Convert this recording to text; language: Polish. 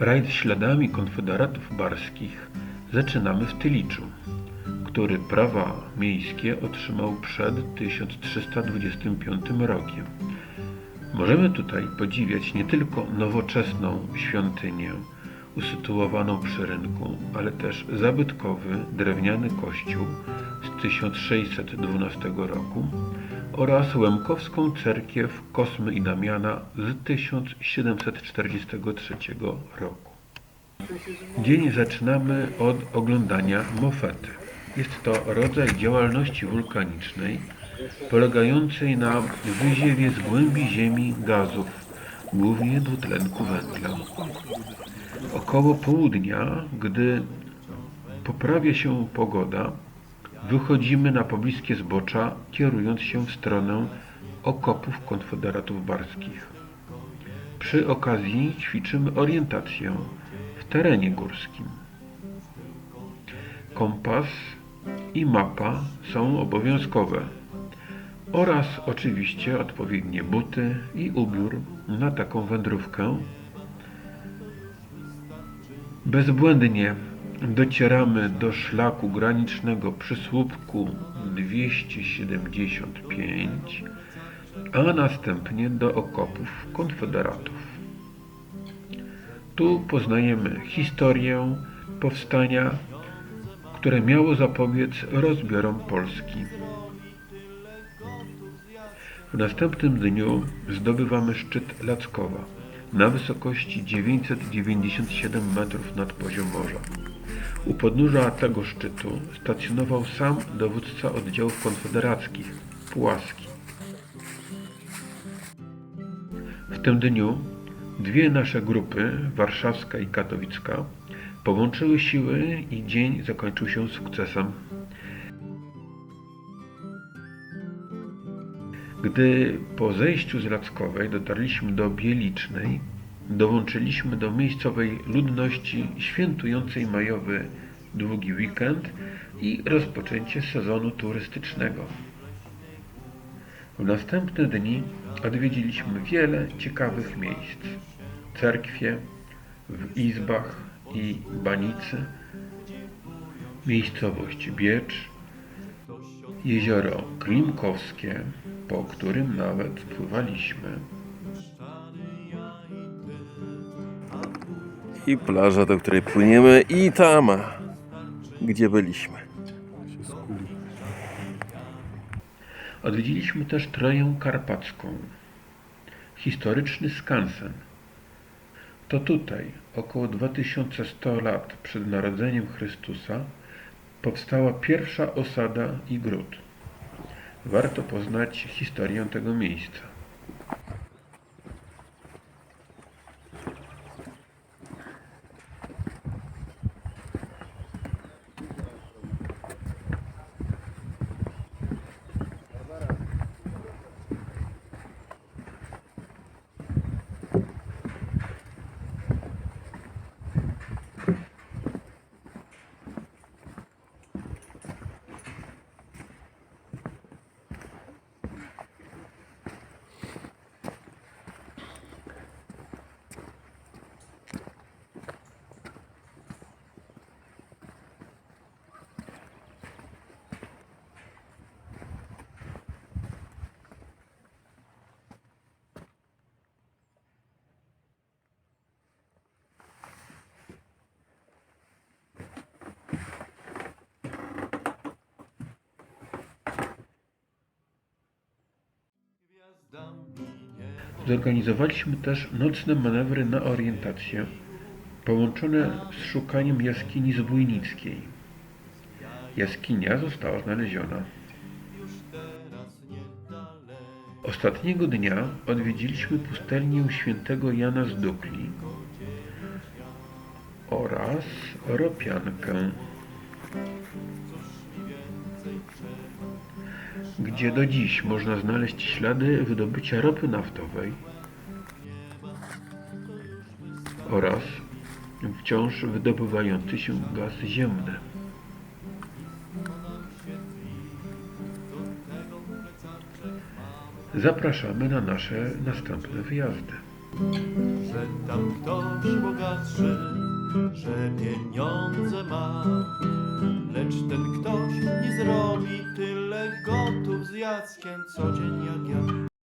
Rajd śladami konfederatów barskich zaczynamy w Tyliczu, który prawa miejskie otrzymał przed 1325 rokiem. Możemy tutaj podziwiać nie tylko nowoczesną świątynię usytuowaną przy rynku, ale też zabytkowy drewniany kościół 1612 roku oraz Łemkowską cerkiew Kosmy i Damiana z 1743 roku. Dzień zaczynamy od oglądania mofety. Jest to rodzaj działalności wulkanicznej polegającej na wyziewie z głębi ziemi gazów, głównie dwutlenku węgla. Około południa, gdy poprawia się pogoda, wychodzimy na pobliskie zbocza, kierując się w stronę okopów konfederatów barskich. Przy okazji ćwiczymy orientację w terenie górskim. Kompas i mapa są obowiązkowe oraz oczywiście odpowiednie buty i ubiór na taką wędrówkę. Bezbłędnie docieramy do szlaku granicznego przy słupku 275, a następnie do okopów konfederatów. Tu poznajemy historię powstania, które miało zapobiec rozbiorom Polski. W następnym dniu zdobywamy szczyt Lackowa na wysokości 997 metrów nad poziom morza. U podnóża tego szczytu stacjonował sam dowódca oddziałów konfederackich, Pułaski. W tym dniu dwie nasze grupy, warszawska i katowicka, połączyły siły i dzień zakończył się sukcesem. Gdy po zejściu z Rackowej dotarliśmy do Bielicznej, dołączyliśmy do miejscowej ludności świętującej majowy długi weekend i rozpoczęcie sezonu turystycznego. W następne dni odwiedziliśmy wiele ciekawych miejsc. Cerkwie w Izbach i Banicy, miejscowość Biecz, jezioro Klimkowskie, po którym nawet pływaliśmy. I plaża, do której płyniemy i tama, gdzie byliśmy. Odwiedziliśmy też Troję Karpacką, historyczny skansen. To tutaj, około 2100 lat przed narodzeniem Chrystusa, powstała pierwsza osada i gród. Warto poznać historię tego miejsca. Zorganizowaliśmy też nocne manewry na orientację, połączone z szukaniem jaskini zbójnickiej. Jaskinia została znaleziona. Ostatniego dnia odwiedziliśmy pustelnię świętego Jana z Dukli oraz Ropiankę, gdzie do dziś można znaleźć ślady wydobycia ropy naftowej oraz wciąż wydobywający się gaz ziemny. Zapraszamy na nasze następne wyjazdy. że tam ktoś bogatszy, że pieniądze ma. Jackiem co dzień jak ja.